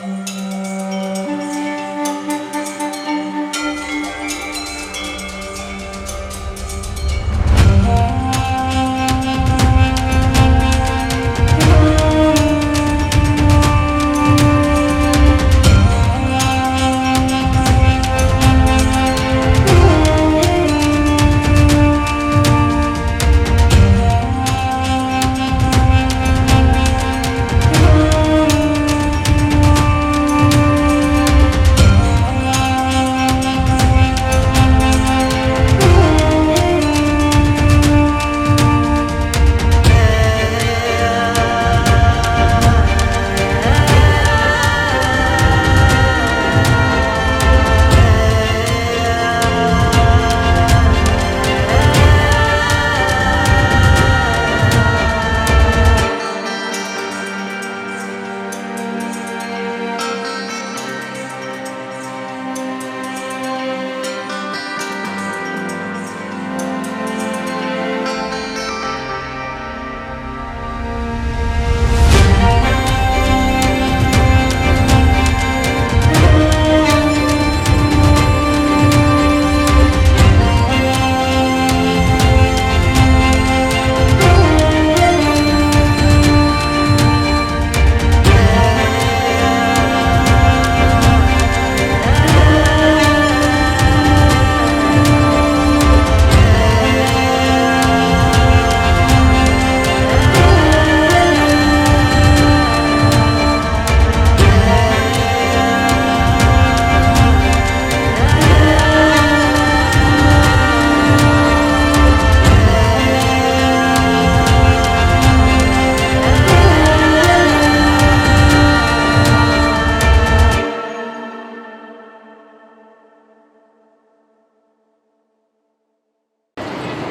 Música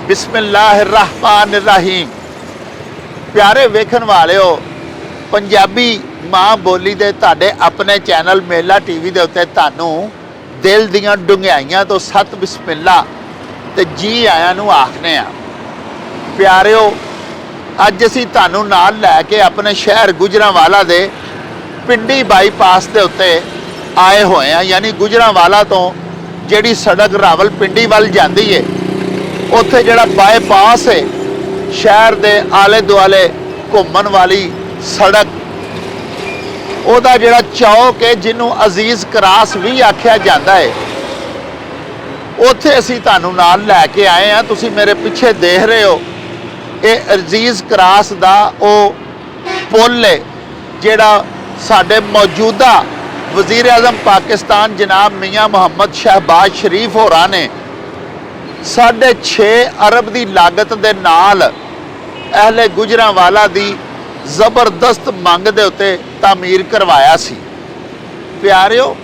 ਬਿਸਮਿਲ੍ਲਾਹਿਰਰਹਿਮਾਨਿਰਰਹੀਮ। ਪਿਆਰੇ ਵੇਖਣ ਵਾਲਿਓ, ਪੰਜਾਬੀ ਮਾਂ ਬੋਲੀ ਦੇ ਤੁਹਾਡੇ ਆਪਣੇ ਚੈਨਲ ਮੇਲਾ ਟੀਵੀ ਦੇ ਉੱਤੇ ਤੁਹਾਨੂੰ ਦਿਲ ਦੀਆਂ ਡੁੰਘਾਈਆਂ ਤੋਂ ਸਤ ਬਿਸਮਿਲ੍ਲਾ ਤੇ ਜੀ ਆਇਆਂ ਨੂੰ ਆਖਨੇ ਆ ਪਿਆਰਿਓ, ਅੱਜ ਅਸੀਂ ਤੁਹਾਨੂੰ ਨਾਲ ਲੈ ਕੇ ਆਪਣੇ ਸ਼ਹਿਰ ਗੁਜਰਾਂਵਾਲਾ ਦੇ ਪਿੰਡੀ ਬਾਈਪਾਸ ਦੇ ਉੱਤੇ ਆਏ ਹੋਏ ਆ ਯਾਨੀ ਗੁਜਰਾਂਵਾਲਾ ਤੋਂ ਜਿਹੜੀ ਸੜਕ ਰਾਵਲ ਪਿੰਡੀ ਵੱਲ ਜਾਂਦੀ ਏ ਉੱਥੇ ਜਿਹੜਾ ਬਾਈਪਾਸ ਹੈ, ਸ਼ਹਿਰ ਦੇ ਆਲੇ ਦੁਆਲੇ ਘੁੰਮਣ ਵਾਲੀ ਸੜਕ, ਉਹਦਾ ਜਿਹੜਾ ਚੌਕ ਹੈ, ਜਿਹਨੂੰ ਅਜ਼ੀਜ਼ ਕਰਾਸ ਵੀ ਆਖਿਆ ਜਾਂਦਾ ਹੈ। ਉੱਥੇ ਅਸੀਂ ਤੁਹਾਨੂੰ ਨਾਲ ਲੈ ਕੇ ਆਏ ਆ ਤੁਸੀਂ ਮੇਰੇ ਪਿੱਛੇ ਦੇਖ ਰਹੇ ਹੋ, ਇਹ ਅਜ਼ੀਜ਼ ਕਰਾਸ ਦਾ ਉਹ ਪੁੱਲ ਹੈ, ਜਿਹੜਾ ਸਾਡੇ ਮੌਜੂਦਾ ਵਜ਼ੀਰ ਆਜ਼ਮ ਪਾਕਿਸਤਾਨ ਜਨਾਬ ਮੀਆਂ ਮੁਹੰਮਦ ਸ਼ਹਿਬਾਜ਼ ਸ਼ਰੀਫ ਹੋਰਾਂ ਨੇ ਸਾਢੇ 6 ਅਰਬ ਦੀ ਲਾਗਤ ਦੇ ਨਾਲ ਅਹਲੇ ਗੁਜਰਾਂਵਾਲਾ ਦੀ ਜ਼ਬਰਦਸਤ ਮੰਗ ਦੇ ਉੱਤੇ ਤਾਮੀਰ ਕਰਵਾਇਆ ਸੀ। ਪਿਆਰਿਓ,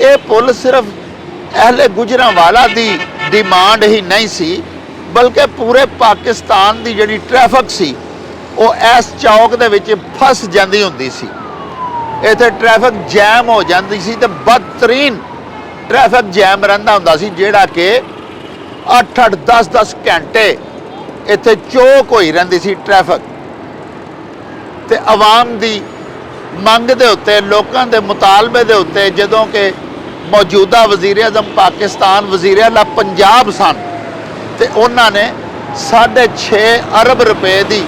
ਇਹ ਪੁਲ ਸਿਰਫ ਅਹਲੇ ਗੁਜਰਾਂਵਾਲਾ ਦੀ ਡਿਮਾਂਡ ਹੀ ਨਹੀਂ ਸੀ, ਬਲਕਿ ਪੂਰੇ ਪਾਕਿਸਤਾਨ ਦੀ ਜਿਹੜੀ ਟ੍ਰੈਫਿਕ ਸੀ, ਉਹ ਇਸ ਚੌਕ ਦੇ ਵਿੱਚ ਫਸ ਜਾਂਦੀ ਹੁੰਦੀ ਸੀ। ਇੱਥੇ ਟ੍ਰੈਫਿਕ ਜੈਮ ਹੋ ਜਾਂਦੀ ਸੀ ਤੇ ਬਦਤਰੀਨ ਟ੍ਰੈਫਿਕ ਜੈਮ ਰਹਿੰਦਾ ਹੁੰਦਾ ਸੀ, ਜਿਹੜਾ ਕਿ 8-8 10-10 ਘੰਟੇ ਇੱਥੇ ਚੋਕ ਹੋਈ ਰਹਿੰਦੀ ਸੀ ਟ੍ਰੈਫਿਕ। ਤੇ ਆਵਾਮ ਦੀ ਮੰਗ ਦੇ ਉੱਤੇ, ਲੋਕਾਂ ਦੇ ਮੁਤਾਲਬੇ ਦੇ ਉੱਤੇ ਜਦੋਂ ਕਿ ਮੌਜੂਦਾ ਵਜ਼ੀਰ ਅਜ਼ਮ ਪਾਕਿਸਤਾਨ, ਵਜ਼ੀਰ ਆਲਾ ਪੰਜਾਬ ਸਨ, ਤੇ ਉਹਨਾਂ ਨੇ 6.5 ਅਰਬ ਰੁਪਏ ਦੀ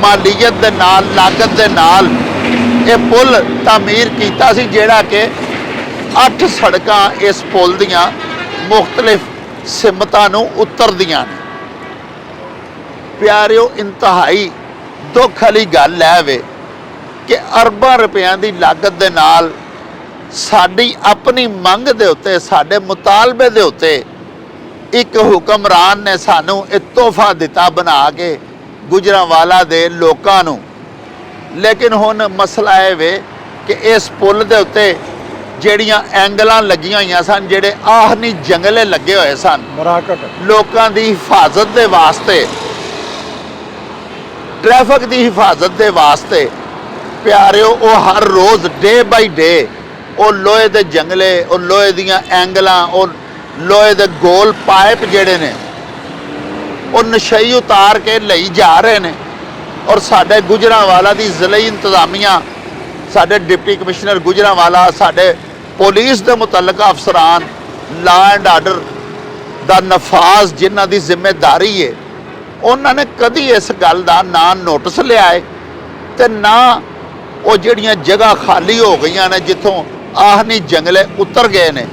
ਮਾਲੀਅਤ ਦੇ ਨਾਲ, ਲਾਗਤ ਦੇ ਨਾਲ ਇਹ ਪੁਲ ਤਾਮੀਰ ਕੀਤਾ ਸੀ, ਜਿਹੜਾ ਕਿ 8 ਸੜਕਾਂ ਇਸ ਪੁਲ ਦੀਆਂ ਮੁxtਲਿਫ ਸਿਮਤਾਂ ਨੂੰ ਉਤਰਦੀਆਂ ਨੇ। ਪਿਆਰਿਓ, ਇੰਤਹਾਈ ਦੁੱਖ ਵਾਲੀ ਗੱਲ ਹੈ ਵੇ ਕਿ ਅਰਬਾਂ ਰੁਪਇਆਂ ਦੀ ਲਾਗਤ ਦੇ ਨਾਲ ਸਾਡੀ ਆਪਣੀ ਮੰਗ ਦੇ ਉੱਤੇ, ਸਾਡੇ ਮੁਤਾਲਬੇ ਦੇ ਉੱਤੇ ਇੱਕ ਹੁਕਮਰਾਨ ਨੇ ਸਾਨੂੰ ਇਹ ਤੋਹਫਾ ਦਿੱਤਾ ਬਣਾ ਕੇ ਗੁਜਰਾਂਵਾਲਾ ਦੇ ਲੋਕਾਂ ਨੂੰ। ਲੇਕਿਨ ਹੁਣ ਮਸਲਾ ਇਹ ਵੇ ਕਿ ਇਸ ਪੁਲ ਦੇ ਉੱਤੇ ਜਿਹੜੀਆਂ ਐਂਗਲਾਂ ਲੱਗੀਆਂ ਹੋਈਆਂ ਸਨ ਜਿਹੜੇ ਆਹਨੀ ਜੰਗਲੇ ਲੱਗੇ ਹੋਏ ਸਨ। ਮਰਾਕਟ। ਲੋਕਾਂ ਦੀ ਹਿਫਾਜ਼ਤ ਦੇ ਵਾਸਤੇ ਟ੍ਰੈਫਿਕ ਦੀ ਹਿਫਾਜ਼ਤ ਦੇ ਵਾਸਤੇ ਪਿਆਰਿਓ ਉਹ ਹਰ ਰੋਜ਼ ਡੇ ਬਾਈ ਡੇ ਉਹ ਲੋਹੇ ਦੇ ਜੰਗਲੇ ਉਹ ਲੋਹੇ ਦੀਆਂ ਐਂਗਲਾਂ ਉਹ ਲੋਹੇ ਦੇ ਗੋਲ ਪਾਈਪ ਜਿਹੜੇ ਨੇ ਉਹ ਨਸ਼ਈ ਉਤਾਰ ਕੇ ਲਈ ਜਾ ਰਹੇ ਨੇ। ਔਰ ਸਾਡੇ ਗੁਜਰਾਂਵਾਲਾ ਦੀ ਜ਼ਿਲ੍ਹੀ ਇੰਤਜ਼ਾਮੀਆਂ ਸਾਡੇ ਡਿਪਟੀ ਕਮਿਸ਼ਨਰ ਗੁਜਰਾਂਵਾਲਾ ਸਾਡੇ ਪੁਲਿਸ ਦੇ ਮੁਤਲਕ ਅਫਸਰਾਨ ਲਾ ਐਂਡ ਆਰਡਰ ਦਾ ਨਫਾਜ਼ ਜਿਨ੍ਹਾਂ ਦੀ ਜ਼ਿੰਮੇਵਾਰੀ ਹੈ ਉਹਨਾਂ ਨੇ ਕਦੀ ਇਸ ਗੱਲ ਦਾ ਨਾ ਨੋਟਿਸ ਲਿਆ ਹੈ ਤੇ ਨਾ ਉਹ ਜਿਹੜੀਆਂ ਜਗ੍ਹਾ ਖਾਲੀ ਹੋ ਗਈਆਂ ਨੇ ਜਿੱਥੋਂ ਆਹਨੀ ਜੰਗਲੇ ਉਤਰ ਗਏ ਨੇ,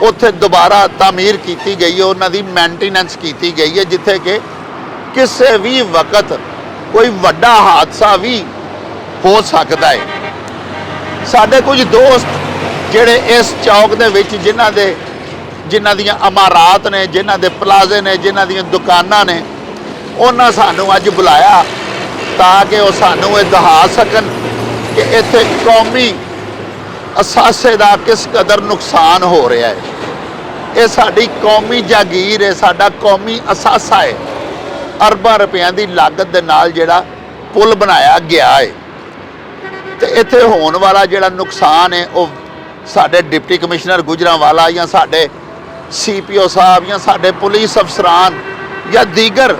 ਉੱਥੇ ਦੁਬਾਰਾ ਤਾਮੀਰ ਕੀਤੀ ਗਈ ਹੈ ਉਹਨਾਂ ਦੀ ਮੇਨਟੇਨੈਂਸ ਕੀਤੀ ਗਈ ਹੈ ਜਿੱਥੇ ਕਿ ਕਿਸੇ ਵੀ ਵਕਤ ਕੋਈ ਵੱਡਾ ਹਾਦਸਾ ਵੀ ਹੋ ਸਕਦਾ ਹੈ ਸਾਡੇ ਕੁਝ ਦੋਸਤ ਜਿਹੜੇ ਇਸ ਚੌਕ ਦੇ ਵਿੱਚ ਜਿਨ੍ਹਾਂ ਦੇ ਜਿਨ੍ਹਾਂ ਦੀਆਂ ਇਮਾਰਤ ਨੇ, ਜਿਨ੍ਹਾਂ ਦੇ ਪਲਾਜ਼ੇ ਨੇ, ਜਿਨ੍ਹਾਂ ਦੀਆਂ ਦੁਕਾਨਾਂ ਨੇ, ਉਹਨਾਂ ਸਾਨੂੰ ਅੱਜ ਬੁਲਾਇਆ ਤਾਂ ਕਿ ਉਹ ਸਾਨੂੰ ਇਹ ਦਿਖਾ ਸਕਣ ਕਿ ਇੱਥੇ ਕੌਮੀ ਅਸਾਸੇ ਦਾ ਕਿਸ ਕਦਰ ਨੁਕਸਾਨ ਹੋ ਰਿਹਾ ਹੈ। ਇਹ ਸਾਡੀ ਕੌਮੀ ਜਾਗੀਰ ਹੈ, ਸਾਡਾ ਕੌਮੀ ਅਸਾਸਾ ਹੈ। ਅਰਬਾਂ ਰੁਪਈਆਂ ਦੀ ਲਾਗਤ ਦੇ ਨਾਲ ਜਿਹੜਾ ਪੁਲ ਬਣਾਇਆ ਗਿਆ ਹੈ। ਤੇ ਇੱਥੇ ਹੋਣ ਵਾਲਾ ਜਿਹੜਾ ਨੁਕਸਾਨ ਹੈ, ਉਹ ਸਾਡੇ ਡਿਪਟੀ ਕਮਿਸ਼ਨਰ ਗੁਜਰਾਂਵਾਲਾ ਜਾਂ ਸਾਡੇ ਸੀਪੀਓ ਸਾਹਿਬ ਜਾਂ ਸਾਡੇ ਪੁਲਿਸ ਅਫਸਰਾਨ ਜਾਂ ਦੀਗਰ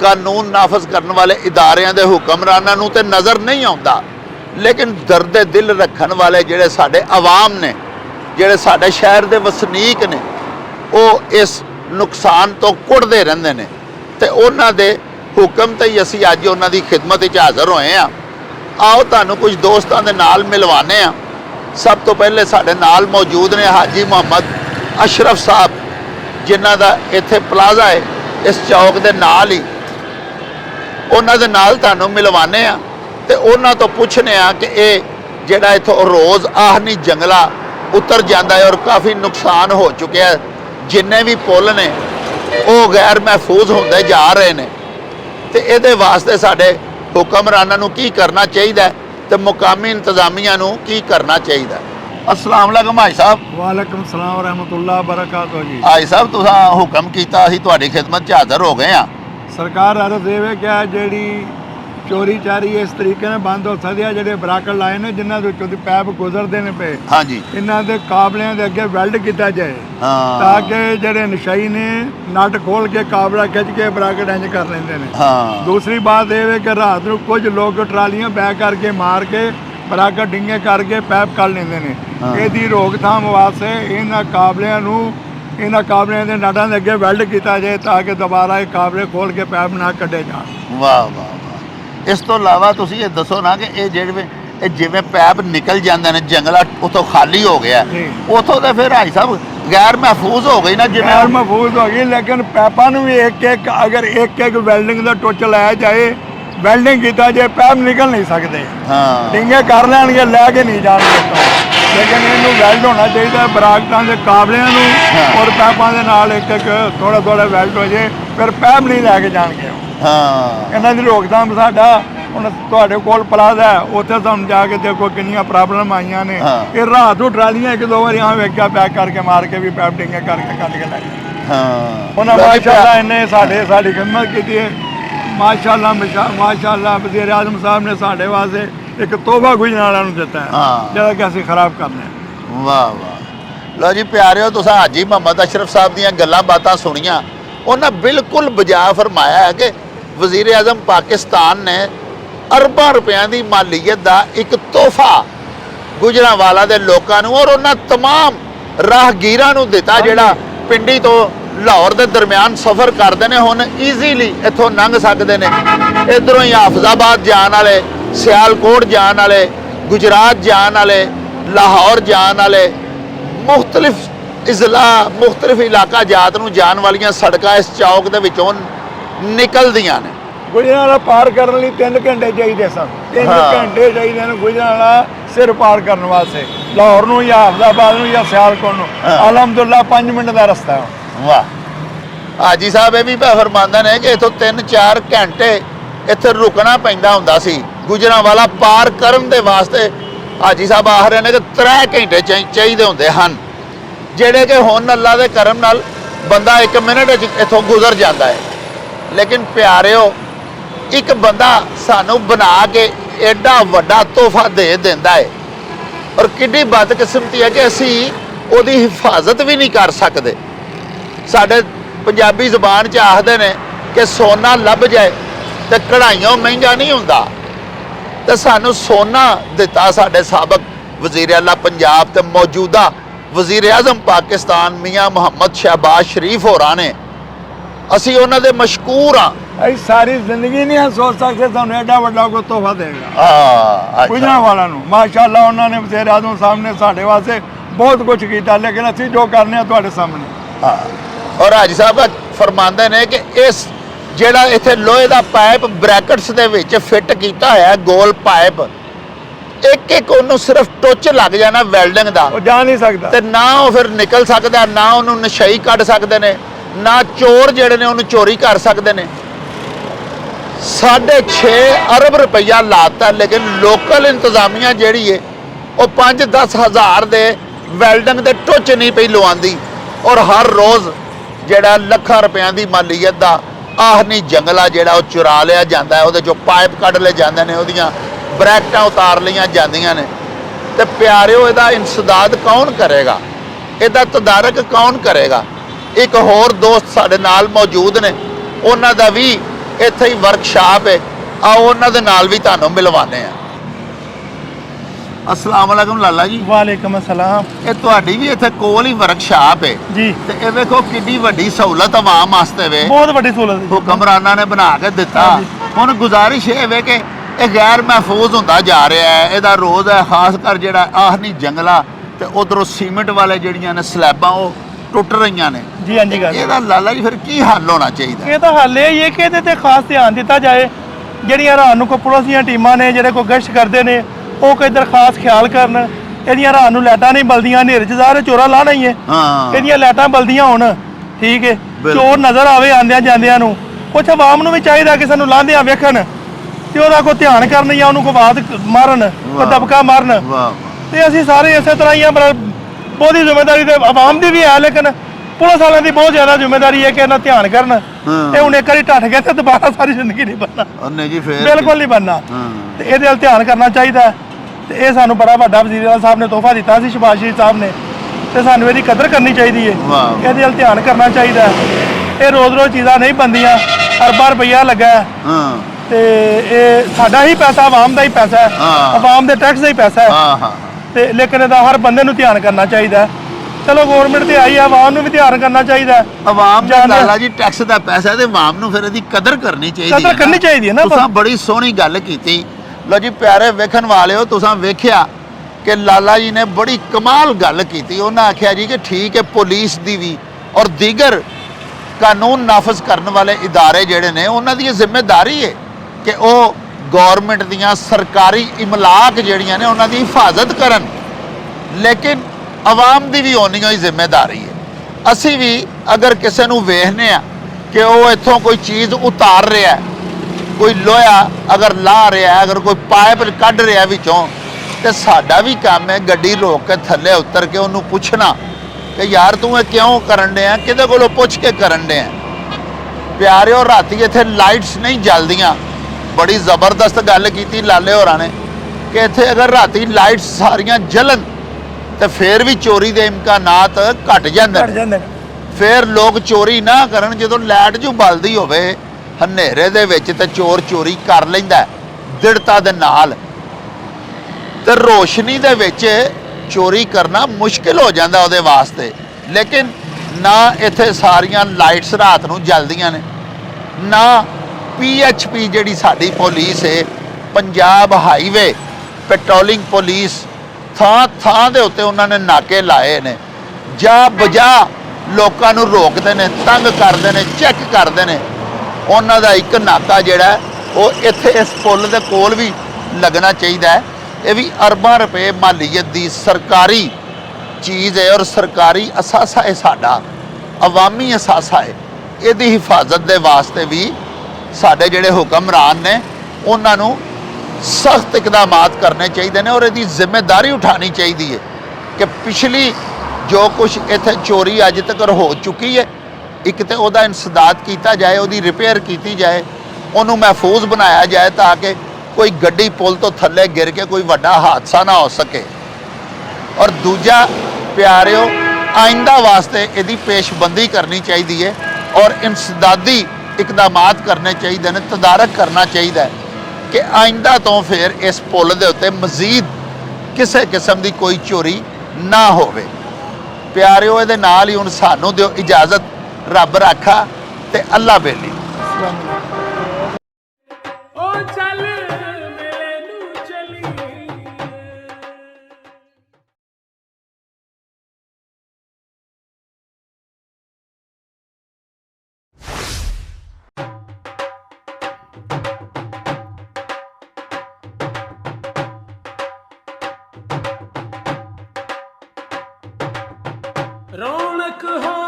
ਕਾਨੂੰਨ ਨਾਫਜ਼ ਕਰਨ ਵਾਲੇ ਇਦਾਰਿਆਂ ਦੇ ਹੁਕਮਰਾਨਾਂ ਨੂੰ ਤੇ ਨਜ਼ਰ ਨਹੀਂ ਆਉਂਦਾ। ਲੇਕਿਨ ਦਰਦ ਦਿਲ ਰੱਖਣ ਵਾਲੇ ਜਿਹੜੇ ਸਾਡੇ ਆਵਾਮ ਨੇ, ਜਿਹੜੇ ਸਾਡੇ ਸ਼ਹਿਰ ਦੇ ਵਸਨੀਕ ਨੇ, ਉਹ ਇਸ ਨੁਕਸਾਨ ਤੋਂ ਕੁੜਦੇ ਰਹਿੰਦੇ ਨੇ। ਤੇ ਉਹਨਾਂ ਦੇ ਹੁਕਮ ਤੇ ਹੀ ਅਸੀਂ ਅੱਜ ਉਹਨਾਂ ਦੀ ਖਿਦਮਤ ਵਿੱਚ ਹਾਜ਼ਰ ਹੋਏ ਆ ਆਓ ਤੁਹਾਨੂੰ ਕੁਝ ਦੋਸਤਾਂ ਦੇ ਨਾਲ ਮਿਲਵਾਨੇ ਆ ਸਭ ਤੋਂ ਪਹਿਲੇ ਸਾਡੇ ਨਾਲ ਮੌਜੂਦ ਨੇ ਹਾਜੀ ਮੁਹੰਮਦ ਅਸ਼ਰਫ ਸਾਹਿਬ, ਜਿਨ੍ਹਾਂ ਦਾ ਇੱਥੇ ਪਲਾਜ਼ਾ ਹੈ, ਇਸ ਚੌਕ ਦੇ ਨਾਲ ਹੀ। ਉਹਨਾਂ ਦੇ ਨਾਲ ਤੁਹਾਨੂੰ ਮਿਲਵਾਨੇ ਆ ਤੇ ਉਹਨਾਂ ਤੋਂ ਪੁੱਛਨੇ ਆ ਕਿ ਇਹ ਜਿਹੜਾ ਇਥੋਂ ਰੋਜ਼ ਆਹਨੀ ਜੰਗਲਾ ਉਤਰ ਜਾਂਦਾ ਹੈ ਔਰ ਕਾਫੀ ਨੁਕਸਾਨ ਹੋ ਚੁੱਕਿਆ ਜਿੰਨੇ ਵੀ ਪੁੱਲ ਨੇ, ਉਹ ਗੈਰ ਮਹਿਫੂਜ਼ ਹੁੰਦੇ ਜਾ ਰਹੇ ਨੇ। ਤੇ ਇਹਦੇ ਵਾਸਤੇ ਸਾਡੇ ਹੁਕਮਰਾਨਾਂ ਨੂੰ ਕੀ ਕਰਨਾ ਚਾਹੀਦਾ ਹੈ? ਤੇ ਮੁਕਾਮੀ ਇੰਤਜ਼ਾਮੀਆਂ ਨੂੰ ਕੀ ਕਰਨਾ ਚਾਹੀਦਾ? ਅਸਲਾਮ ਅਲੈਕਮ ਹਾਈ ਸਾਹਿਬ। ਵਾਲੇਕਮ ਸਲਾਮ ਰਹਿਮਤੁਲਲਾਹ ਬਰਕਾਤੁਹ ਜੀ। ਹਾਈ ਸਾਹਿਬ ਤੁਸੀਂ ਹੁਕਮ ਕੀਤਾ ਅਸੀਂ ਤੁਹਾਡੀ ਖਿਦਮਤ 'ਚ ਹਾਜ਼ਰ ਹੋ ਗਏ ਆ। ਸਰਕਾਰ ਅਰਜ਼ ਇਹ ਕਿ ਜਿਹੜੀ ਚੋਰੀ ਚਾਰੀ ਇਸ ਤਰੀਕੇ ਨਾਲ ਬੰਦ ਹੋ ਸਕਦੀ ਹੈ ਜਿਹੜੇ ਬਰਾਕਟ ਲਾਏ ਨੇ ਜਿਨ੍ਹਾਂ ਦੇ ਵਿੱਚੋਂ ਦੀ ਪੈਪ ਗੁਜ਼ਰਦੇ ਨੇ ਪਏ। ਹਾਂਜੀ। ਇਹਨਾਂ ਦੇ ਕਾਬਲਿਆਂ ਦੇ ਅੱਗੇ ਵੈਲਡ ਕੀਤਾ ਜਾਏ ਹਾਂ। ਤਾਂ ਕਿ ਜਿਹੜੇ ਨਸ਼ਈ ਨੇ ਨਟ ਖੋਲ ਕੇ ਕਾਬਲਾ ਖਿੱਚ ਕੇ ਬਰਾਕਟ ਇੰਜ ਕਰ ਲੈਂਦੇ ਨੇ। ਹਾਂ। ਦੂਸਰੀ ਬਾਤ ਇਹ ਵੇ ਕਿ ਰਾਤ ਨੂੰ ਕੁਝ ਲੋਕ ਟਰਾਲੀਆਂ ਬੈਕ ਕਰਕੇ ਮਾਰ ਕੇ ਬਰਾਕਟ ਡਿੰਗੇ ਕਰਕੇ ਪੈਪ ਕੱਢ ਲੈਂਦੇ ਨੇ। ਇਹਦੀ ਰੋਕਥਾਮ ਵਾਸਤੇ ਇਹਨਾਂ ਕਾਬਲਿਆਂ ਨੂੰ ਇਹਨਾਂ ਕਾਬਲਿਆਂ ਦੇ ਨਟਾਂ ਦੇ ਅੱਗੇ ਵੈਲਡ ਕੀਤਾ ਜਾਏ ਤਾਂ ਕਿ ਦੁਬਾਰਾ ਇਹ ਕਾਬਲੇ ਖੋਲ ਕੇ ਪੈਪ ਨਾ ਕੱਢੇ ਜਾਣ। ਵਾਹ ਵਾਹ ਇਸ ਤੋਂ ਇਲਾਵਾ ਤੁਸੀਂ ਇਹ ਦੱਸੋ ਨਾ ਕਿ ਇਹ ਜਿਹੜੇ ਇਹ ਜਿਵੇਂ ਪੈਪ ਨਿਕਲ ਜਾਂਦੇ ਨੇ ਜੰਗਲਾ ਉਤੋਂ ਖਾਲੀ ਹੋ ਗਿਆ ਜੀ। ਉਥੋਂ ਤੇ ਫਿਰ ਭਾਈ ਸਾਹਿਬ ਗੈਰ ਮਹਿਫੂਜ਼ ਹੋ ਗਈ ਨਾ ਗੈਰ ਜਿਵੇਂ ਮਹਫੂਜ਼ ਹੋ ਗਈ ਲੇਕਿਨ ਪੈਪਾਂ ਨੂੰ ਵੀ ਇੱਕ ਇੱਕ ਅਗਰ ਇੱਕ ਇੱਕ ਵੈਲਡਿੰਗ ਦਾ ਟੋਚ ਲਾਇਆ ਜਾਏ ਵੈਲਡਿੰਗ ਕੀਤਾ ਜਾਏ ਪੈਪ ਨਿਕਲ ਨਹੀਂ ਸਕਦੇ ਹਾਂ ਡਿੰਗੇ ਕਰ ਲੈਣਗੇ ਲੈ ਕੇ ਨਹੀਂ ਜਾਣਗੇ। ਲੇਕਿਨ ਇਹਨੂੰ ਵੈਲਡ ਹੋਣਾ ਚਾਹੀਦਾ ਬਰਾਕਟਾਂ ਦੇ ਕਾਬਲਿਆਂ ਨੂੰ ਹਾਂ। ਔਰ ਪੈਪਾਂ ਦੇ ਨਾਲ ਇੱਕ ਇੱਕ ਥੋੜਾ ਥੋੜਾ ਵੈਲਡ ਹੋ ਜੇ ਫਿਰ ਪੈਪ ਨਹੀਂ ਲੈ ਕੇ ਜਾਣਗੇ ਉਹ। ਹਾਂ। ਇਹਨਾਂ ਦੀ ਰੋਕਥਾਮ ਸਾਡਾ ਹੁਣ ਤੁਹਾਡੇ ਕੋਲ ਪਲਾਜ਼ਾ ਉੱਥੇ ਤੁਹਾਨੂੰ ਜਾ ਕੇ ਦੇਖੋ ਕਿੰਨੀਆਂ ਪ੍ਰੋਬਲਮ ਆਈਆਂ ਨੇ। ਇਹ ਰਾਤ ਨੂੰ ਟਰਾਲੀਆਂ ਇੱਕ ਦੋ ਵਾਰੀ ਆ ਵੇਖਿਆ ਪੈਕ ਕਰਕੇ ਮਾਰ ਕੇ ਵੀ ਪੈਪ ਡਿੰਗੇ ਕਰਕੇ ਕੱਢ ਕੇ ਲੈ ਹਾਂ। ਉਹਨਾਂ ਮਾਸ਼ਾਅੱਲਾ ਇਹਨੇ ਸਾਡੇ ਸਾਡੀ ਖਿਦਮਤ ਕੀਤੀ ਹੈ। ਮਾਸ਼ਾਅੱਲਾ ਮਸ਼ਾ- ਮਾਸ਼ਾਅੱਲਾ ਵਜ਼ੀਰ ਆਜ਼ਮ ਸਾਹਿਬ ਨੇ ਸਾਡੇ ਵਾਸਤੇ ਇੱਕ ਤੋਹਫਾ ਗੁਜਰਾਂ ਵਾਲਿਆਂ ਨੂੰ ਦਿੱਤਾ ਹੈ। ਜਿਹੜਾ ਕਿ ਅਸੀਂ ਖਰਾਬ ਕਰਨੇ ਹਾਂ। ਵਾਹ ਵਾਹ। ਲਓ ਜੀ ਪਿਆਰਿਓ ਤੁਸੀਂ ਹਾਜੀ ਮੁਹੰਮਦ ਅਸ਼ਰਫ ਸਾਹਿਬ ਦੀਆਂ ਗੱਲਾਂ ਬਾਤਾਂ ਸੁਣੀਆਂ। ਉਹਨਾਂ ਬਿਲਕੁਲ ਬਜਾ ਫਰਮਾਇਆ ਹੈ ਕਿ ਵਜ਼ੀਰ ਆਜ਼ਮ ਪਾਕਿਸਤਾਨ ਨੇ ਅਰਬਾਂ ਰੁਪਇਆਂ ਦੀ ਮਾਲੀਅਤ ਦਾ ਇੱਕ ਤੋਹਫਾ ਗੁਜਰਾਂਵਾਲਾ ਦੇ ਲੋਕਾਂ ਨੂੰ ਔਰ ਉਹਨਾਂ तमाम ਰਾਹਗੀਰਾਂ ਨੂੰ ਦਿੱਤਾ ਜਿਹੜਾ ਪਿੰਡੀ ਤੋਂ ਲਾਹੌਰ ਦੇ ਦਰਮਿਆਨ ਸਫ਼ਰ ਕਰਦੇ ਨੇ ਹੁਣ ਈਜ਼ੀਲੀ ਇੱਥੋਂ ਲੰਘ ਸਕਦੇ ਨੇ ਇਧਰੋਂ ਹੀ ਹਾਫਜ਼ਾਬਾਦ ਜਾਣ ਵਾਲੇ ਸਿਆਲਕੋਟ ਜਾਣ ਵਾਲੇ ਗੁਜਰਾਤ ਜਾਣ ਵਾਲੇ ਲਾਹੌਰ ਜਾਣ ਵਾਲੇ ਮੁxtਲਿਫ ਇਜ਼ਲਾ ਮੁxtਲਿਫ ਇਲਾਕਾ ਜਾਤ ਨੂੰ ਜਾਣ ਵਾਲੀਆਂ ਸੜਕਾਂ ਇਸ ਚੌਕ ਦੇ ਵਿੱਚੋਂ ਨਿਕਲਦੀਆਂ ਨੇ। ਗੁਜਰਾਂ ਵਾਲਾ ਪਾਰ ਕਰਨ ਲਈ 3 ਘੰਟੇ ਚਾਹੀਦੇ ਸਨ। 3 ਹਾਂ। ਘੰਟੇ ਚਾਹੀਦੇ ਨੇ ਗੁਜਰਾਂ ਵਾਲਾ ਸਿਰ ਪਾਰ ਕਰਨ ਵਾਸਤੇ। ਲਾਹੌਰ ਨੂੰ ਜਾਂ ਹਫਜ਼ਾਬਾਦ ਨੂੰ ਜਾਂ ਸਿਆਲਕੋਟ ਨੂੰ। ਹਾਂ। ਅਲਹਮਦੁਲਿਲਾ 5 ਮਿੰਟ ਦਾ ਰਸਤਾ ਹੈ। ਵਾਹ। ਹਾਜੀ ਸਾਹਿਬ ਇਹ ਵੀ ਪੈ ਫਰਮਾਉਂਦੇ ਨੇ ਕਿ ਇਥੋਂ 3-4 ਘੰਟੇ ਇੱਥੇ ਰੁਕਣਾ ਪੈਂਦਾ ਹੁੰਦਾ ਸੀ। ਗੁਜਰਾਂ ਵਾਲਾ ਪਾਰ ਕਰਨ ਦੇ ਵਾਸਤੇ ਹਾਜੀ ਸਾਹਿਬ ਆਖ ਰਹੇ ਨੇ ਕਿ 3 ਘੰਟੇ ਚਾਹੀ- ਚਾਹੀਦੇ ਹੁੰਦੇ ਹਨ। ਜਿਹੜੇ ਕਿ ਹੁਣ ਅੱਲਾ ਦੇ ਕਰਮ ਨਾਲ ਬੰਦਾ 1 ਮਿੰਟ ਵਿੱਚ ਇੱਥੋਂ ਗੁਜ਼ਰ ਜਾਂਦਾ ਹੈ। ਲੇਕਿਨ ਪਿਆਰਿਓ, ਇੱਕ ਬੰਦਾ ਸਾਨੂੰ ਬਣਾ ਕੇ ਐਡਾ ਵੱਡਾ ਤੋਹਫਾ ਦੇ ਦਿੰਦਾ ਹੈ ਔਰ ਕਿੰਨੀ ਬਦਕਿਸਮਤੀ ਹੈ ਕਿ ਅਸੀਂ ਉਹਦੀ ਹਿਫਾਜ਼ਤ ਵੀ ਨਹੀਂ ਕਰ ਸਕਦੇ। ਸਾਡੇ ਪੰਜਾਬੀ ਜ਼ੁਬਾਨ 'ਚ ਆਖਦੇ ਨੇ ਕਿ ਸੋਨਾ ਲੱਭ ਜਾਏ ਤੇ ਕਢਾਈਆਂ ਮਹਿੰਗਾ ਨਹੀਂ ਹੁੰਦਾ। ਤੇ ਸਾਨੂੰ ਸੋਨਾ ਦਿੱਤਾ ਸਾਡੇ ਸਾਬਕ ਵਜ਼ੀਰ ਆਲਾ ਪੰਜਾਬ ਤੇ ਮੌਜੂਦਾ ਵਜ਼ੀਰ ਆਜ਼ਮ ਪਾਕਿਸਤਾਨ ਮੀਆਂ ਮੁਹੰਮਦ ਸ਼ਹਿਬਾਜ਼ ਸ਼ਰੀਫ ਹੋਰਾਂ ਨੇ। ਅਸੀਂ ਉਹਨਾਂ ਦੇ ਮਸ਼ਕੂਰ ਹਾਂ ਅਸੀਂ ਸਾਰੀ ਜ਼ਿੰਦਗੀ ਨਹੀਂ ਸੋਚ ਸਕਦੇ ਤੁਹਾਨੂੰ ਐਡਾ ਵੱਡਾ ਕੋਈ ਤੋਹਫਾ ਦੇਗਾ ਆ ਪੁੱਜਣ ਵਾਲਾ ਨੂੰ। ਮਾਸ਼ਾਅੱਲਾ ਉਹਨਾਂ ਨੇ ਵਜ਼ੀਰ ਆਜ਼ਮ ਸਾਹਮਣੇ ਸਾਡੇ ਵਾਸਤੇ ਬਹੁਤ ਕੁਝ ਕੀਤਾ ਲੇਕਿਨ ਅਸੀਂ ਜੋ ਕਰਨੇ ਆ ਤੁਹਾਡੇ ਸਾਹਮਣੇ। ਹਾਂ ਔਰ ਹਾਜੀ ਸਾਹਿਬ ਫਰਮਾਉਂਦੇ ਨੇ ਕਿ ਇਸ ਜਿਹੜਾ ਇੱਥੇ ਲੋਹੇ ਦਾ ਪਾਈਪ ਬ੍ਰੈਕਟਸ ਦੇ ਵਿੱਚ ਫਿੱਟ ਕੀਤਾ ਹੋਇਆ ਹੈ, ਗੋਲ ਪਾਈਪ ਇੱਕ ਇੱਕ ਉਹਨੂੰ ਸਿਰਫ ਟੁੱਚ ਲੱਗ ਜਾਣਾ ਵੈਲਡਿੰਗ ਦਾ। ਉਹ ਜਾ ਨਹੀਂ ਸਕਦਾ। ਤੇ ਨਾ ਉਹ ਫਿਰ ਨਿਕਲ ਸਕਦਾ ਨਾ ਉਹਨੂੰ ਨਸ਼ਈ ਕੱਢ ਸਕਦੇ ਨੇ। ਨਾ ਚੋਰ ਜਿਹੜੇ ਨੇ ਉਹਨੂੰ ਚੋਰੀ ਕਰ ਸਕਦੇ ਨੇ। 6.5 ਅਰਬ ਰੁਪਈਆ ਲਾਤਾ, ਲੇਕਿਨ ਲੋਕਲ ਇੰਤਜ਼ਾਮੀਆਂ ਜਿਹੜੀ ਏ, ਉਹ 5-10 ਹਜ਼ਾਰ ਦੇ ਵੈਲਡਿੰਗ ਦੇ ਟੁੱਚ ਨਹੀਂ ਪਈ ਲਵਾਉਂਦੀ। ਔਰ ਹਰ ਰੋਜ਼ ਜਿਹੜਾ ਲੱਖਾਂ ਰੁਪਈਆਂ ਦੀ ਮਾਲੀਅਤ ਦਾ ਆਹਨੀ ਜੰਗਲਾ ਜਿਹੜਾ ਉਹ ਚੁਰਾ ਲਿਆ ਜਾਂਦਾ ਉਹਦੇ ਚੋਂ ਪਾਈਪ ਕੱਢ ਲਏ ਜਾਂਦੇ ਨੇ, ਉਹਦੀਆਂ ਬ੍ਰੈਕਟਾਂ ਉਤਾਰ ਲਈਆਂ ਜਾਂਦੀਆਂ ਨੇ। ਤੇ ਪਿਆਰਿਓ, ਇਹਦਾ ਇੰਸਦਾਦ ਕੌਣ ਕਰੇਗਾ? ਇਹਦਾ ਤਦਾਰਕ ਕੌਣ ਕਰੇਗਾ? ਇੱਕ ਹੋਰ ਦੋਸਤ ਸਾਡੇ ਨਾਲ ਮੌਜੂਦ ਨੇ ਉਹਨਾਂ ਦਾ ਵੀ ਇੱਥੇ ਹੀ ਵਰਕਸ਼ਾਪ ਹੈ। ਆਓ ਉਹਨਾਂ ਦੇ ਨਾਲ ਵੀ ਤੁਹਾਨੂੰ ਮਿਲਵਾਨੇ ਆ ਅਸਲਾਮ ਵਾਲੇਕਮ ਲਾਲਾ ਜੀ। ਵਾਲੇਕਮ ਅਸਲਾਮ। ਇਹ ਤੁਹਾਡੀ ਵੀ ਇੱਥੇ ਕੋਲ ਹੀ ਵਰਕਸ਼ਾਪ ਹੈ। ਜੀ। ਤੇ ਇਹ ਵੇਖੋ ਕਿੰਨੀ ਵੱਡੀ ਸਹੂਲਤ ਆਵਾਮ ਵਾਸਤੇ ਵੇ। ਬਹੁਤ ਵੱਡੀ ਸਹੂਲਤ ਹੈ ਹੁਕਮਰਾਨਾਂ ਨੇ ਬਣਾ ਕੇ ਦਿੱਤਾ। ਹੁਣ ਗੁਜ਼ਾਰਿਸ਼ ਇਹ ਵੇ ਕਿ ਇਹ ਗੈਰ ਮਹਿਫੂਜ਼ ਹੁੰਦਾ ਜਾ ਰਿਹਾ ਹੈ। ਇਹਦਾ ਰੋਜ਼ ਹੈ ਖਾਸ ਕਰ ਜਿਹੜਾ ਆਹਨੀ ਜੰਗਲਾ ਤੇ ਉਧਰੋਂ ਸੀਮੈਂਟ ਵਾਲੇ ਜਿਹੜੀਆਂ ਨੇ ਸਲੈਬਾਂ ਉਹ ਟੁੱਟ ਰਹੀਆਂ ਨੇ। ਜੀ ਹਾਂਜੀ ਗੱਲ ਇਹਦਾ ਲਾਲਾ ਜੀ ਫਿਰ ਕੀ ਹੱਲ ਹੋਣਾ ਚਾਹੀਦਾ? ਇਹ ਤਾਂ ਹੱਲ ਇਹ ਹੈ ਕਿ ਇਹਦੇ ਤੇ ਖਾਸ ਧਿਆਨ ਦਿੱਤਾ ਜਾਏ। ਜਿਹੜੀਆਂ ਰਾਤ ਨੂੰ ਕੋਈ ਪੁਲਿਸ ਦੀਆਂ ਟੀਮਾਂ ਨੇ ਜਿਹੜੇ ਕੋਈ ਗਸ਼ਤ ਕਰਦੇ ਨੇ ਉਹ ਕੋਈ ਖਾਸ ਖਿਆਲ ਕਰਨ। ਇਹਦੀਆਂ ਰਾਤ ਨੂੰ ਲਾਈਟਾਂ ਨਹੀਂ ਬਲਦੀਆਂ ਹਨੇਰੇ ਚ ਚੋਰਾ ਲਾਣਾ ਹੀ ਹੈ। ਹਾਂ ਇਹਦੀਆਂ ਲਾਈਟਾਂ ਬਲਦੀਆਂ ਹੋਣ ਠੀਕ ਹੈ। ਚੋਰ ਨਜ਼ਰ ਆਵੇ ਆਂਦਿਆਂ ਜਾਂਦਿਆਂ ਨੂੰ। ਕੁਛ ਆਵਾਮ ਨੂੰ ਵੀ ਚਾਹੀਦਾ ਕਿ ਸਾਨੂੰ ਲਾਂਦਿਆਂ ਵੇਖਣ। ਤੇ ਉਹਦਾ ਕੋਈ ਧਿਆਨ ਕਰਨ ਜਾਂ ਉਹਨੂੰ ਕੋਈ ਬਾਤ ਮਾਰਨ ਵਾਹ। ਦਬਕਾ ਮਾਰਨ। ਤੇ ਅਸੀਂ ਸਾਰੇ ਇਸੇ ਤਰ੍ਹਾਂ ਹੀ ਆ ਬਹੁਤੀ ਜ਼ਿੰਮੇਵਾਰੀ ਤੇ ਆਵਾਮ ਦੀ ਵੀ ਹੈ ਲੇਕਿਨ ਪੁਲਿਸ ਵਾਲਿਆਂ ਦੀ ਬਹੁਤ ਜ਼ਿਆਦਾ ਜ਼ਿੰਮੇਵਾਰੀ ਹੈ ਕਿ ਇਹਨਾਂ ਧਿਆਨ ਕਰਨ। ਹਾਂ। ਤੇ ਹੁਣ ਇੱਕ ਵਾਰੀ ਟੱਟ ਗਿਆ ਤੇ ਦੁਬਾਰਾ ਸਾਰੀ ਜ਼ਿੰਦਗੀ ਨਹੀਂ ਬਣਨਾ। ਉਹਨੇ ਜੀ ਫੇਰ ਬਿਲਕੁਲ ਨਹੀਂ ਬਣਨਾ। ਹਾਂ। ਤੇ ਇਹਦੇ ਵੱਲ ਧਿਆਨ ਕਰਨਾ ਚਾਹੀਦਾ ਹੈ। ਤੇ ਇਹ ਸਾਨੂੰ ਬੜਾ ਵੱਡਾ ਵਜ਼ੀਰ ਆਲਾ ਸਾਹਿਬ ਨੇ ਤੋਹਫਾ ਦਿੱਤਾ ਸੀ ਸ਼ਿਬਾਜ਼ ਸ਼ਰੀਫ ਸਾਹਿਬ ਨੇ। ਤੇ ਸਾਨੂੰ ਇਹਦੀ ਕਦਰ ਕਰਨੀ ਚਾਹੀਦੀ ਹੈ। ਵਾਹ। ਇਹਦੇ ਵੱਲ ਧਿਆਨ ਕਰਨਾ ਚਾਹੀਦਾ ਹੈ। ਇਹ ਰੋਜ਼-ਰੋਜ਼ ਚੀਜ਼ਾਂ ਨਹੀਂ ਬੰਦੀਆਂ ਅਰਬਾਂ ਰੁਪਈਆ ਲੱਗਾ ਹੈ। ਹਾਂ। ਤੇ ਇਹ ਸਾਡਾ ਹੀ ਪੈਸਾ ਆਵਾਮ ਦਾ ਹੀ ਪੈਸਾ ਹੈ। ਹਾਂ। ਆਵਾਮ ਦੇ ਟੈਕਸ ਦਾ ਹੀ ਪੈਸਾ ਹੈ ਹਾਂ ਹਾਂ। ਤੇ ਲੇਕਿਨ ਇਹਦਾ ਹਰ ਬੰਦੇ ਨੂੰ ਧਿਆਨ ਕਰਨਾ ਚਾਹੀਦਾ। ਚਲੋ ਗਵਰਨਮੈਂਟ ਤੇ ਆਈ ਆ ਆਵਾਮ ਨੂੰ ਵੀ ਧਿਆਨ ਕਰਨਾ ਚਾਹੀਦਾ। ਆਵਾਮ ਦਾ ਲਾਲਾ ਜੀ ਟੈਕਸ ਦਾ ਪੈਸਾ ਤੇ ਆਵਾਮ ਨੂੰ ਫਿਰ ਇਹਦੀ ਕਦਰ ਕਰਨੀ ਚਾਹੀਦੀ ਕਦਰ ਹੈ ਨਾ। ਕਰਨੀ ਚਾਹੀਦੀ ਹੈ ਨਾ, ਤੁਸੀਂ ਬੜੀ ਸੋਹਣੀ ਗੱਲ ਕੀਤੀ ਲੋ ਜੀ ਪਿਆਰੇ ਵੇਖਣ ਵਾਲਿਓ ਤੁਸੀਂ ਵੇਖਿਆ ਕਿ ਲਾਲਾ ਜੀ ਨੇ ਬੜੀ ਕਮਾਲ ਗੱਲ ਕੀਤੀ ਉਹਨਾਂ ਆਖਿਆ ਜੀ ਕਿ ਠੀਕ ਹੈ ਪੁਲਿਸ ਦੀ ਵੀ ਔਰ ਦੀਗਰ ਕਾਨੂੰਨ ਨਾਫਜ਼ ਕਰਨ ਵਾਲੇ ਇਦਾਰੇ ਜਿਹੜੇ ਨੇ ਉਹਨਾਂ ਦੀ ਇਹ ਜ਼ਿੰਮੇਵਾਰੀ ਹੈ ਕਿ ਉਹ ਗਵਰਨਮੈਂਟ ਦੀਆਂ ਸਰਕਾਰੀ ਇਮਲਾਕ ਜਿਹੜੀਆਂ ਨੇ, ਉਹਨਾਂ ਦੀ ਹਿਫਾਜ਼ਤ ਕਰਨ। ਲੇਕਿਨ ਆਵਾਮ ਦੀ ਵੀ ਓਨੀ ਹੋਈ ਜ਼ਿੰਮੇਵਾਰੀ ਹੈ। ਅਸੀਂ ਵੀ ਅਗਰ ਕਿਸੇ ਨੂੰ ਵੇਖਨੇ ਆ ਕਿ ਉਹ ਇੱਥੋਂ ਕੋਈ ਚੀਜ਼ ਉਤਾਰ ਰਿਹਾ, ਕੋਈ ਲੋਹਾ ਅਗਰ ਲਾ ਰਿਹਾ, ਅਗਰ ਕੋਈ ਪਾਈਪ ਕੱਢ ਰਿਹਾ ਵਿੱਚੋਂ, ਤੇ ਸਾਡਾ ਵੀ ਕੰਮ ਹੈ ਗੱਡੀ ਰੋਕ ਕੇ ਥੱਲੇ ਉਤਰ ਕੇ ਉਹਨੂੰ ਪੁੱਛਣਾ ਕਿ ਯਾਰ ਤੂੰ ਇਹ ਕਿਉਂ ਕਰਨ ਡਿਆ? ਕਿਹਦੇ ਕੋਲੋਂ ਪੁੱਛ ਕੇ ਕਰਨ ਡਿਆ? ਪਿਆਰਿਓ, ਰਾਤੀ ਇੱਥੇ ਲਾਈਟਸ ਨਹੀਂ ਜਲਦੀਆਂ। ਬੜੀ ਜ਼ਬਰਦਸਤ ਗੱਲ ਕੀਤੀ ਲਾਲੇ ਹੋਰਾਂ ਨੇ ਕਿ ਇੱਥੇ ਅਗਰ ਰਾਤੀ ਲਾਈਟਸ ਸਾਰੀਆਂ ਜਲਨ ਤੇ ਫੇਰ ਵੀ ਚੋਰੀ ਦੇ ਇਮਕਾਨਾਤ ਘਟ ਜਾਂਦੇ ਘਟ ਜਾਂਦੇ ਫੇਰ ਲੋਕ ਚੋਰੀ ਨਾ ਕਰਨ ਜਦੋਂ ਲਾਈਟ ਜੂ ਬਲਦੀ ਹੋਵੇ ਹਨੇਰੇ ਦੇ ਵਿੱਚ ਤੇ ਚੋਰ ਚੋਰੀ ਕਰ ਲੈਂਦਾ ਹੈ, ਦ੍ਰਿੜਤਾ ਦੇ ਨਾਲ। ਤੇ ਰੋਸ਼ਨੀ ਦੇ ਵਿੱਚ ਚੋਰੀ ਕਰਨਾ ਮੁਸ਼ਕਿਲ ਹੋ ਜਾਂਦਾ ਉਹਦੇ ਵਾਸਤੇ। ਲੇਕਿਨ ਨਾ ਇੱਥੇ ਸਾਰੀਆਂ ਲਾਈਟਸ ਰਾਤ ਨੂੰ ਜਲਦੀਆਂ ਨੇ ਨਾ ਪੀਐਚਪੀ ਜਿਹੜੀ ਸਾਡੀ ਪੁਲਿਸ ਹੈ ਪੰਜਾਬ ਹਾਈਵੇ ਪੈਟਰੋਲਿੰਗ ਪੁਲਿਸ ਥਾਂ ਥਾਂ ਦੇ ਉੱਤੇ ਉਹਨਾਂ ਨੇ ਨਾਕੇ ਲਾਏ ਨੇ। ਜਾ ਬਜਾ ਲੋਕਾਂ ਨੂੰ ਰੋਕਦੇ ਨੇ, ਤੰਗ ਕਰਦੇ ਨੇ ਚੈੱਕ ਕਰਦੇ ਨੇ। ਉਹਨਾਂ ਦਾ ਇੱਕ ਨਾਕਾ ਜਿਹੜਾ ਉਹ ਇੱਥੇ ਇਸ ਪੁਲ ਦੇ ਕੋਲ ਵੀ ਲੱਗਣਾ ਚਾਹੀਦਾ ਹੈ। ਇਹ ਵੀ ਅਰਬਾਂ ਰੁਪਏ ਮਾਲੀਅਤ ਦੀ ਸਰਕਾਰੀ ਚੀਜ਼ ਹੈ ਔਰ ਸਰਕਾਰੀ ਅਸਾਸਾ ਹੈ ਸਾਡਾ, ਅਵਾਮੀ ਅਸਾਸਾ ਹੈ। ਇਹਦੀ ਹਿਫਾਜ਼ਤ ਦੇ ਵਾਸਤੇ ਵੀ ਸਾਡੇ ਜਿਹੜੇ ਹੁਕਮਰਾਨ ਨੇ, ਉਹਨਾਂ ਨੂੰ ਸਖਤ ਇਕਦਾਮਾਤ ਕਰਨੇ ਚਾਹੀਦੇ ਨੇ ਔਰ ਇਹਦੀ ਜ਼ਿੰਮੇਵਾਰੀ ਉਠਾਣੀ ਚਾਹੀਦੀ ਹੈ ਕਿ ਪਿਛਲੀ ਜੋ ਕੁਝ ਇੱਥੇ ਚੋਰੀ ਅੱਜ ਤੱਕ ਹੋ ਚੁੱਕੀ ਹੈ, ਇੱਕ ਤੇ ਉਹਦਾ ਇੰਸਦਾਦ ਕੀਤਾ ਜਾਏ, ਉਹਦੀ ਰਿਪੇਅਰ ਕੀਤੀ ਜਾਏ, ਉਹਨੂੰ ਮਹਿਫੂਜ਼ ਬਣਾਇਆ ਜਾਏ ਤਾਂ ਕਿ ਕੋਈ ਗੱਡੀ ਪੁਲ ਤੋਂ ਥੱਲੇ ਗਿਰ ਕੇ ਕੋਈ ਵੱਡਾ ਹਾਦਸਾ ਨਾ ਹੋ ਸਕੇ। ਔਰ ਦੂਜਾ, ਪਿਆਰਿਓ, ਆਇੰਦਾ ਵਾਸਤੇ ਇਹਦੀ ਪੇਸ਼ਬੰਦੀ ਕਰਨੀ ਚਾਹੀਦੀ ਹੈ ਔਰ ਇੰਸਦਾਦੀ ਇਕਦਾਮਾਤ ਕਰਨੇ ਚਾਹੀਦੇ ਨੇ, ਤਦਾਰਕ ਕਰਨਾ ਚਾਹੀਦਾ ਹੈ ਕਿ ਆਇੰਦਾ ਤੋਂ ਫਿਰ ਇਸ ਪੁਲ ਦੇ ਉੱਤੇ ਮਜ਼ੀਦ ਕਿਸੇ ਕਿਸਮ ਦੀ ਕੋਈ ਚੋਰੀ ਨਾ ਹੋਵੇ। ਪਿਆਰਿਓ, ਇਹਦੇ ਨਾਲ ਹੀ ਹੁਣ ਸਾਨੂੰ ਦਿਓ ਇਜਾਜ਼ਤ। ਰੱਬ ਰਾਖਾ ਤੇ ਅੱਲਾ ਬੇਲੀ। ਰੌਣਕ ਹੋ